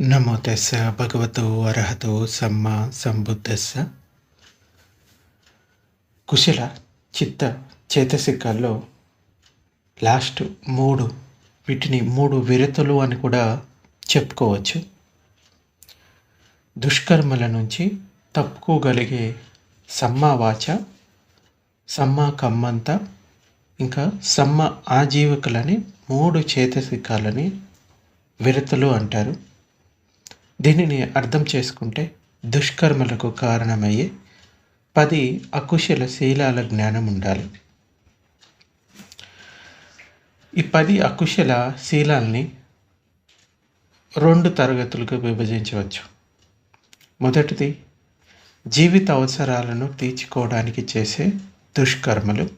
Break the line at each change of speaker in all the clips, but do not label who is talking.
నమో తెస్స భగవతో అర్హతో సమ్మ సంబుద్ధస్స కుశల చిత్త చేతసికాల్లో లాస్ట్ మూడు వీటిని మూడు విరతులు అని కూడా చెప్పుకోవచ్చు. దుష్కర్మల నుంచి తప్పుకోగలిగే సమ్మ వాచ సమ్మ కమ్మంత ఇంకా సమ్మ ఆజీవికలని మూడు చేతసికాలని విరతులు అంటారు. దీనిని అర్థం చేసుకుంటే దుష్కర్మలకు కారణమయ్యే పది అకుశల శీలాల జ్ఞానం ఉండాలి. ఈ పది అకుశల శీలాల్ని రెండు తరగతులుగా విభజించవచ్చు. మొదటిది జీవిత అవసరాలను తీర్చుకోవడానికి చేసే దుష్కర్మలు.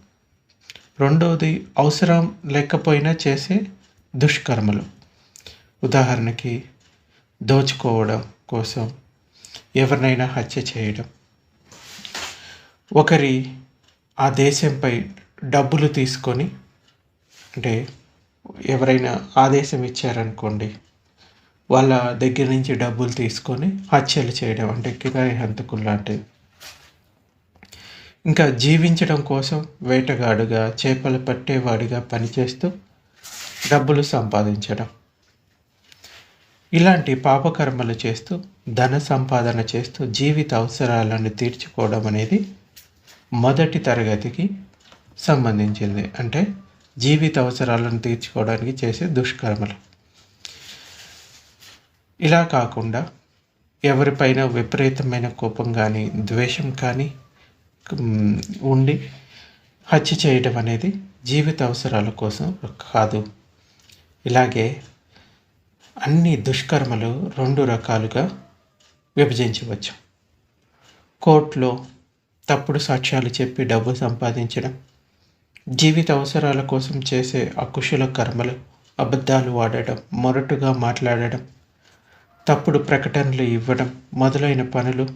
రెండవది అవసరం లేకపోయినా చేసే దుష్కర్మలు. ఉదాహరణకి దోచుకోవడం కోసం ఎవరినైనా హత్య చేయడం. ఒకరి ఆ దేశంపై డబ్బులు తీసుకొని అంటే ఎవరైనా ఆదేశం ఇచ్చారనుకోండి వాళ్ళ దగ్గర నుంచి డబ్బులు తీసుకొని హత్యలు చేయడం అంటే కిరాయి హంతకులు లాంటివి. ఇంకా జీవించడం కోసం వేటగాడుగా చేపలు పట్టేవాడిగా పనిచేస్తూ డబ్బులు సంపాదించడం. ఇలాంటి పాపకర్మలు చేస్తూ ధన సంపాదన చేస్తూ జీవిత అవసరాలను తీర్చుకోవడం అనేది మొదటి తరగతికి సంబంధించింది. అంటే జీవిత అవసరాలను తీర్చుకోవడానికి చేసే దుష్కర్మలు. ఇలా కాకుండా ఎవరిపైన విపరీతమైన కోపం కానీ ద్వేషం కానీ ఉండి హత్య చేయడం అనేది జీవిత అవసరాల కోసం కాదు. ఇలాగే అన్ని దుష్కర్మలు రెండు రకాలుగా విభజించవచ్చు. కోర్టులో తప్పుడు సాక్ష్యాలు చెప్పి డబ్బు సంపాదించడం జీవిత అవసరాల కోసం చేసే అకుశల కర్మలు అబద్ధాలు వాడడం మొరటుగా మాట్లాడడం తప్పుడు ప్రకటనలు ఇవ్వడం మొదలైన పనులు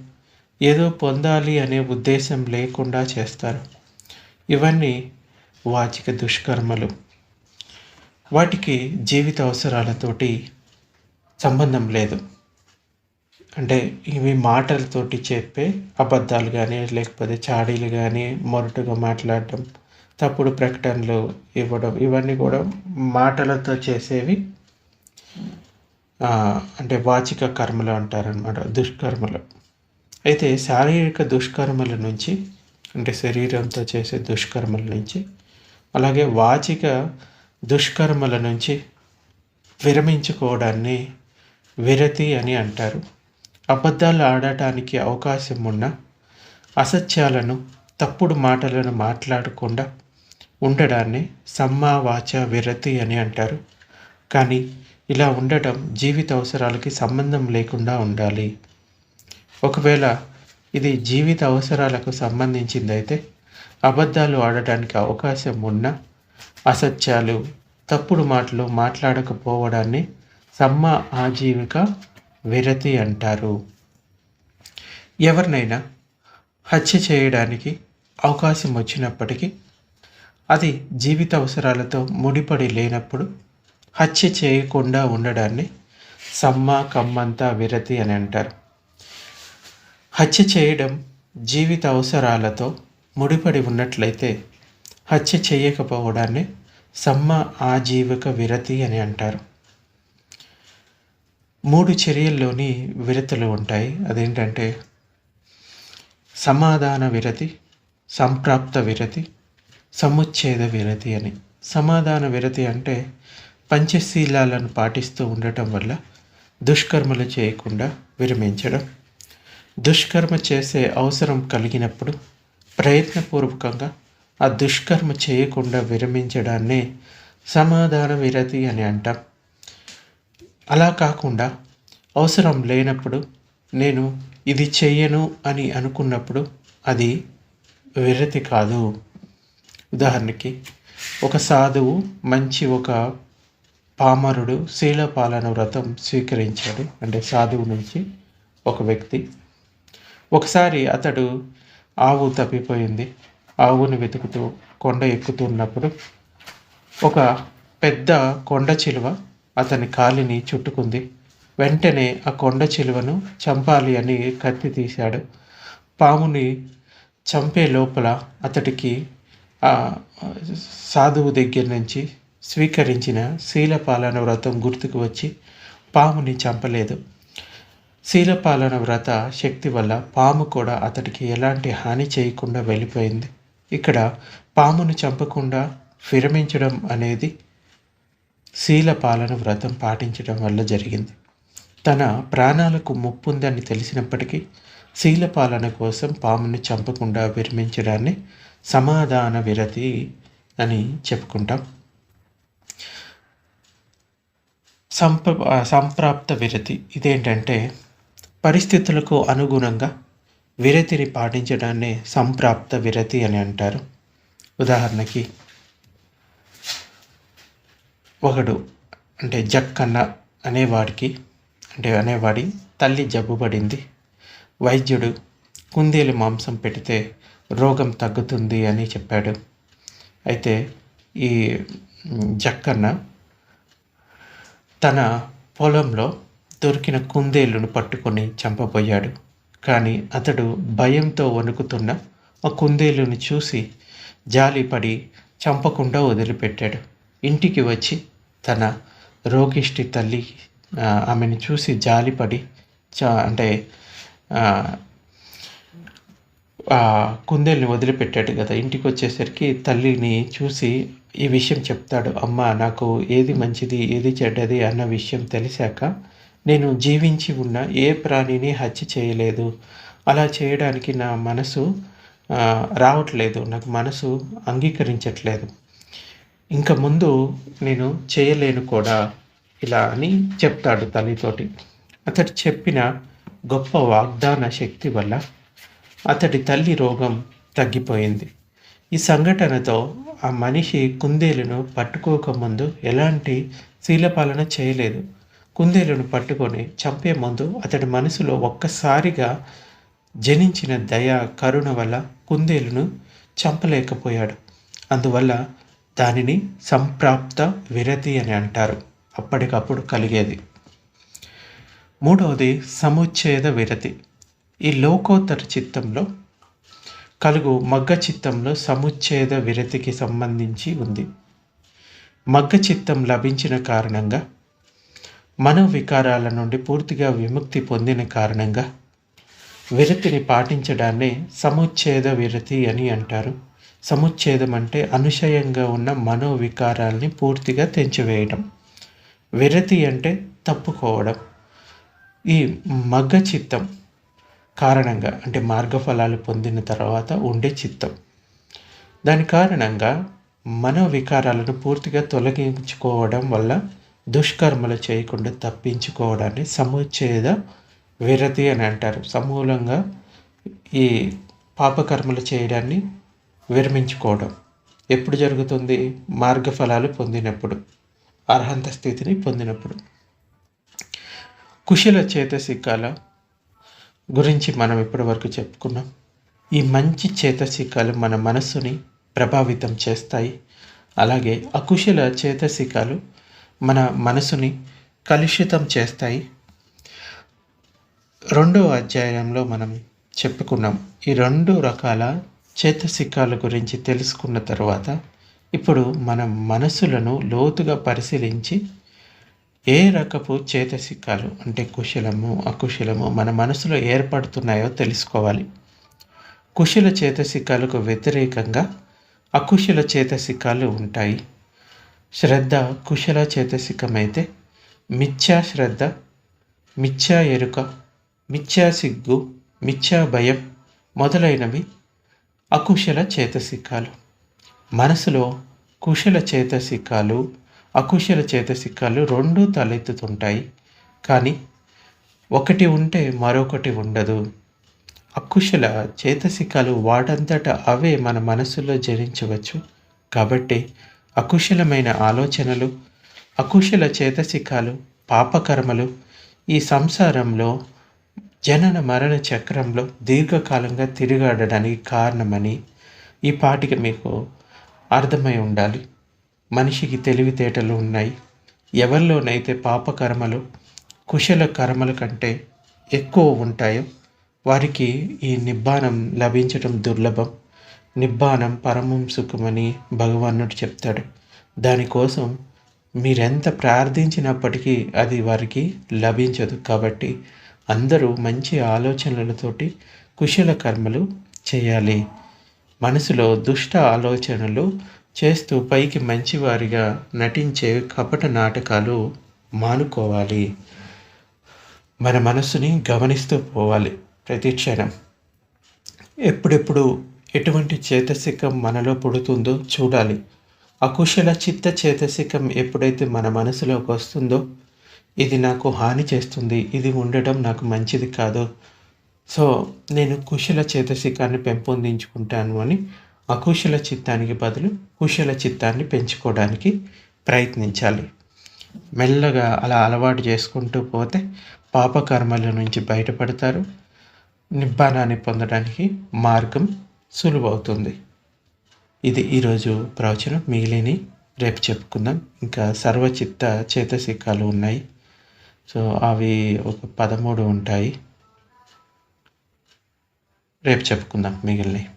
ఏదో పొందాలి అనే ఉద్దేశం లేకుండా చేస్తారు. ఇవన్నీ వాచిక దుష్కర్మలు. వాటికి జీవిత అవసరాలతోటి సంబంధం లేదు. అంటే ఇవి మాటలతోటి చెప్పే అబద్ధాలు కానీ లేకపోతే చాడీలు కానీ మొరటుగా మాట్లాడటం తప్పుడు ప్రకటనలు ఇవ్వడం ఇవన్నీ కూడా మాటలతో చేసేవి అంటే వాచిక కర్మలు అంటారనమాట దుష్కర్మలు. అయితే శారీరక దుష్కర్మల నుంచి అంటే శరీరంతో చేసే దుష్కర్మల నుంచి అలాగే వాచిక దుష్కర్మల నుంచి విరమించుకోవడాన్ని విరతి అని అంటారు. అబద్ధాలు ఆడటానికి అవకాశం ఉన్న అసత్యాలను తప్పుడు మాటలను మాట్లాడకుండా ఉండడాన్ని సమ్మావాచ విరతి అని అంటారు. కానీ ఇలా ఉండటం జీవిత అవసరాలకి సంబంధం లేకుండా ఉండాలి. ఒకవేళ ఇది జీవిత అవసరాలకు సంబంధించిందైతే అబద్ధాలు ఆడటానికి అవకాశం ఉన్న అసత్యాలు తప్పుడు మాటలు మాట్లాడకపోవడాన్ని సమ్మ ఆజీవిక విరతి అంటారు. ఎవరినైనా హత్య చేయడానికి అవకాశం వచ్చినప్పటికీ అది జీవిత అవసరాలతో ముడిపడి లేనప్పుడు హత్య చేయకుండా ఉండడాన్ని సమ్మ కమ్మంతా విరతి అని అంటారు. హత్య చేయడం జీవిత అవసరాలతో ముడిపడి ఉన్నట్లయితే హత్య చేయకపోవడాన్ని సమ్మ ఆజీవిక విరతి అని అంటారు. మూడు చర్యల్లోని విరతులు ఉంటాయి. అదేంటంటే సమాధాన విరతి సంప్రాప్త విరతి సముచ్ఛేద విరతి అని. సమాధాన విరతి అంటే పంచశీలాలను పాటిస్తూ ఉండటం వల్ల దుష్కర్మలు చేయకుండా విరమించడం. దుష్కర్మ చేసే అవసరం కలిగినప్పుడు ప్రయత్నపూర్వకంగా ఆ దుష్కర్మ చేయకుండా విరమించడాన్నే సమాధాన విరతి అని అంటాం. అలా కాకుండా అవసరం లేనప్పుడు నేను ఇది చెయ్యను అని అనుకున్నప్పుడు అది విరతి కాదు. ఉదాహరణకి ఒక సాధువు మంచి ఒక పామరుడు శీలపాలన వ్రతం స్వీకరించాడు. అంటే సాధువు నుంచి ఒక వ్యక్తి. ఒకసారి అతడు ఆవు తప్పిపోయింది. ఆవుని వెతుకుతూ కొండ ఎక్కుతున్నప్పుడు ఒక పెద్ద కొండ చిలువ అతని కాలిని చుట్టుకుంది. వెంటనే ఆ కొండ చిలువను చంపాలి అని కత్తి తీశాడు. పాముని చంపే లోపల అతడికి ఆ సాధువు దగ్గర నుంచి స్వీకరించిన శీలపాలన వ్రతం గుర్తుకు వచ్చి పాముని చంపలేదు. శీలపాలన వ్రత శక్తి వల్ల పాము కూడా అతడికి ఎలాంటి హాని చేయకుండా వెళ్ళిపోయింది. ఇక్కడ పామును చంపకుండా విరమించడం అనేది శీలపాలన వ్రతం పాటించడం వల్ల జరిగింది. తన ప్రాణాలకు ముప్పుందని తెలిసినప్పటికీ శీలపాలన కోసం పామును చంపకుండా విరమించడాన్ని సమాధాన విరతి అని చెప్పుకుంటాం. సంప సంప్రాప్త విరతి ఇదేంటంటే పరిస్థితులకు అనుగుణంగా విరతిని పాటించడాన్ని సంప్రాప్త విరతి అని అంటారు. ఉదాహరణకి ఒకడు అంటే జక్కన్న అనేవాడికి అంటే అనేవాడి తల్లి జబ్బుపడింది వైద్యుడు కుందేలు మాంసం పెడితే రోగం తగ్గుతుంది అని చెప్పాడు. అయితే ఈ జక్కన్న తన పొలంలో దొరికిన కుందేలును పట్టుకొని చంపబోయాడు. కానీ అతడు భయంతో వణుకుతున్న ఆ కుందేలుని చూసి జాలిపడి చంపకుండా వదిలిపెట్టాడు. ఇంటికి వచ్చి తన రోగిష్టి తల్లి ఆమెను చూసి జాలిపడి చా అంటే కుందేల్ని వదిలిపెట్టాడు కదా. ఇంటికి వచ్చేసరికి తల్లిని చూసి ఈ విషయం చెప్తాడు. అమ్మ నాకు ఏది మంచిది ఏది చెడ్డది అన్న విషయం తెలిసాక నేను జీవించి ఉన్న ఏ ప్రాణిని హత్య చేయలేదు. అలా చేయడానికి నా మనసు రావట్లేదు. నాకు మనసు అంగీకరించట్లేదు. ఇంకా ముందు నేను చేయలేను కూడా ఇలా అని చెప్తాడు తల్లితోటి. అతడు చెప్పిన గొప్ప వాగ్దాన శక్తి వల్ల అతడి తల్లి రోగం తగ్గిపోయింది. ఈ సంఘటనతో ఆ మనిషి కుందేలును పట్టుకోకముందు ఎలాంటి శీలపాలన చేయలేదు. కుందేలును పట్టుకొని చంపే ముందు అతడి మనసులో ఒక్కసారిగా జనించిన దయ కరుణ వల్ల కుందేలును చంపలేకపోయాడు. అందువల్ల దానిని సంప్రాప్త విరతి అని అంటారు. అప్పటికప్పుడు కలిగేది. మూడవది సముచ్ఛేద విరతి. ఈ లోకోత్తర చిత్తంలో కలుగు మగ్గ చిత్తంలో సముచ్ఛేద విరతికి సంబంధించి ఉంది. మగ్గ చిత్తం లభించిన కారణంగా మనోవికారాల నుండి పూర్తిగా విముక్తి పొందిన కారణంగా విరతిని పాటించడాన్ని సముచ్ఛేద విరతి అని అంటారు. సముచ్ఛేదం అంటే అనుశయంగా ఉన్న మనోవికారాల్ని పూర్తిగా తెంచివేయడం. విరతి అంటే తప్పుకోవడం. ఈ మగ్గ చిత్తం కారణంగా అంటే మార్గఫలాలు పొందిన తర్వాత ఉండే చిత్తం. దాని కారణంగా మనోవికారాలను పూర్తిగా తొలగించుకోవడం వల్ల దుష్కర్మలు చేయకుండా తప్పించుకోవడాన్ని సముచ్ఛేద విరతి అని అంటారు. సమూలంగా ఈ పాపకర్మలు చేయడాన్ని విరమించుకోవడం. ఎప్పుడు జరుగుతుంది? మార్గఫలాలు పొందినప్పుడు అర్హంత స్థితిని పొందినప్పుడు. కుశల చేతసికాల గురించి మనం ఇప్పటివరకు చెప్పుకున్నాం. ఈ మంచి చేతసికాలు మన మనస్సుని ప్రభావితం చేస్తాయి. అలాగే అకుశల చేతసికాలు మన మనసుని కలుషితం చేస్తాయి. రెండో అధ్యాయంలో మనం చెప్పుకున్నాం. ఈ రెండు రకాల చేతసిక్కాల గురించి తెలుసుకున్న తర్వాత ఇప్పుడు మన మనసులను లోతుగా పరిశీలించి ఏ రకపు చేతసిక్కాలు అంటే కుశలము అకుశలము మన మనసులో ఏర్పడుతున్నాయో తెలుసుకోవాలి. కుశల చేతసిక్కాలకు వ్యతిరేకంగా అకుశల చేతసిక్కాలు ఉంటాయి. శ్రద్ధ కుశల చేతసికమైతే మిథ్యా శ్రద్ధ మిథ్యా ఎరుక మిథ్యా సిగ్గు మిథ్యా భయం మొదలైనవి అకుశల చేతసిక్కాలు. మనసులో కుశల చేతసికాలు అకుశల చేతసిక్కాలు రెండూ తలెత్తుతుంటాయి. కానీ ఒకటి ఉంటే మరొకటి ఉండదు. అకుశల చేతసికాలు వాటంతట అవే మన మనసులో జరించవచ్చు కాబట్టి అకుశలమైన ఆలోచనలు అకుశల చేతసికాలు పాపకర్మలు ఈ సంసారంలో జనన మరణ చక్రంలో దీర్ఘకాలంగా తిరిగాడడానికి కారణమని ఈ పాటికి మీకు అర్థమై ఉండాలి. మనిషికి తెలివితేటలు ఉన్నాయి. ఎవరిలోనైతే పాపకర్మలు కుశల కర్మల కంటే ఎక్కువ ఉంటాయో వారికి ఈ నిబ్బానం లభించటం దుర్లభం. నిబ్బానం పరమం సుఖమని భగవానుడు చెప్తాడు. దానికోసం మీరెంత ప్రార్థించినప్పటికీ అది వారికి లభించదు. కాబట్టి అందరూ మంచి ఆలోచనలతోటి కుశల కర్మలు చేయాలి. మనసులో దుష్ట ఆలోచనలు చేస్తూ పైకి మంచివారిగా నటించే కపట నాటకాలు మానుకోవాలి. మన మనస్సుని గమనిస్తూ పోవాలి ప్రతి క్షణం. ఎప్పుడెప్పుడు ఎటువంటి చేతసికం మనలో పుడుతుందో చూడాలి. అకుశల చిత్త చేతసికం ఎప్పుడైతే మన మనసులోకి వస్తుందో ఇది నాకు హాని చేస్తుంది. ఇది ఉండటం నాకు మంచిది కాదు. సో నేను కుశల చేతసికాన్ని పెంపొందించుకుంటాను అని అకుశల చిత్తానికి బదులు కుశల చిత్తాన్ని పెంచుకోవడానికి ప్రయత్నించాలి. మెల్లగా అలా అలవాటు చేసుకుంటూ పోతే పాపకర్మల నుంచి బయటపడతారు. నిబ్బానాన్ని పొందడానికి మార్గం సులువవుతుంది. ఇది ఈరోజు ప్రవచనం. మిగిలిని రేపు చెప్పుకుందాం. ఇంకా సర్వచిత్త చేతసికాలు ఉన్నాయి. సో అవి ఒక పదమూడు ఉంటాయి. రేపు చెప్పుకుందాం మిగిలినవి.